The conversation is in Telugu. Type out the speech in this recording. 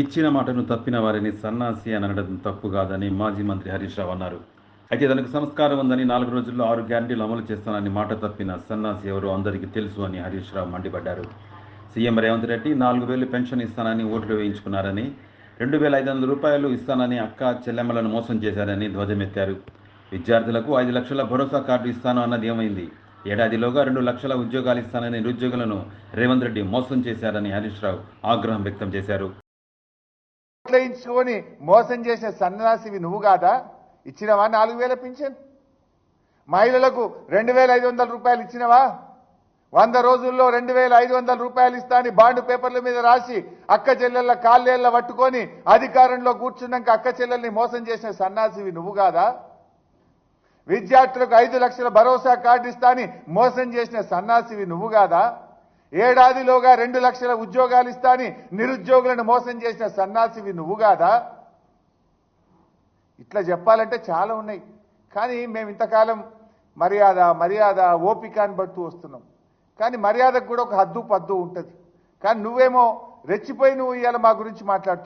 ఇచ్చిన మాటను తప్పిన వారిని సన్నాసి అని అనడం తప్పు కాదని మాజీ మంత్రి హరీష్ రావు అన్నారు. అయితే దానికి సంస్కారం ఉందని నాలుగు రోజుల్లో ఆరు గ్యారంటీలు అమలు చేస్తానని మాట తప్పిన సన్నాసి ఎవరో అందరికీ తెలుసు అని హరీష్ రావు మండిపడ్డారు. సీఎం రేవంత్ రెడ్డి నాలుగు వేలు పెన్షన్ ఇస్తానని ఓట్లు వేయించుకున్నారని రెండు వేల ఐదు వందల రూపాయలు ఇస్తానని అక్క చెల్లెమ్మలను మోసం చేశారని ధ్వజమెత్తారు. విద్యార్థులకు ఐదు లక్షల భరోసా కార్డు ఇస్తాను అన్నది ఏమైంది? ఏడాదిలోగా రెండు లక్షల ఉద్యోగాలు ఇస్తానని నిరుద్యోగులను రేవంత్ రెడ్డి మోసం చేశారని హరీష్ రావు ఆగ్రహం వ్యక్తం చేశారు. ఓట్లేయించుకొని మోసం చేసిన సన్యాసివి నువ్వు కాదా? ఇచ్చినవా నాలుగు వేల పింఛన్? మహిళలకు రెండు వేల ఐదు వందల రూపాయలు ఇచ్చినవా? వంద రోజుల్లో రెండు వేల ఐదు వందల రూపాయలు ఇస్తా అని బాండ్ పేపర్ల మీద రాసి అక్క చెల్లెళ్ళ కాళ్ళేళ్ళ పట్టుకొని అధికారంలో కూర్చున్నాక అక్క చెల్లెల్ని మోసం చేసిన సన్నాసివి నువ్వు కాదా? విద్యార్థులకు ఐదు లక్షల భరోసా కార్డు ఇస్తా అని మోసం చేసిన సన్నాసివి నువ్వు కాదా? ఏడాదిలోగా రెండు లక్షల ఉద్యోగాలు ఇస్తా అని నిరుద్యోగులను మోసం చేసిన సన్నాసివి నువ్వు కాదా? ఇట్లా చెప్పాలంటే చాలా ఉన్నాయి. కానీ మేము ఇంతకాలం మర్యాద మర్యాద ఓపిక అని బట్టు వస్తున్నాం. కానీ మర్యాదకు కూడా ఒక హద్దు పద్దు ఉంటుంది. కానీ నువ్వేమో రెచ్చిపోయి నువ్వు ఇవాళ మా గురించి మాట్లాడుతున్నావు.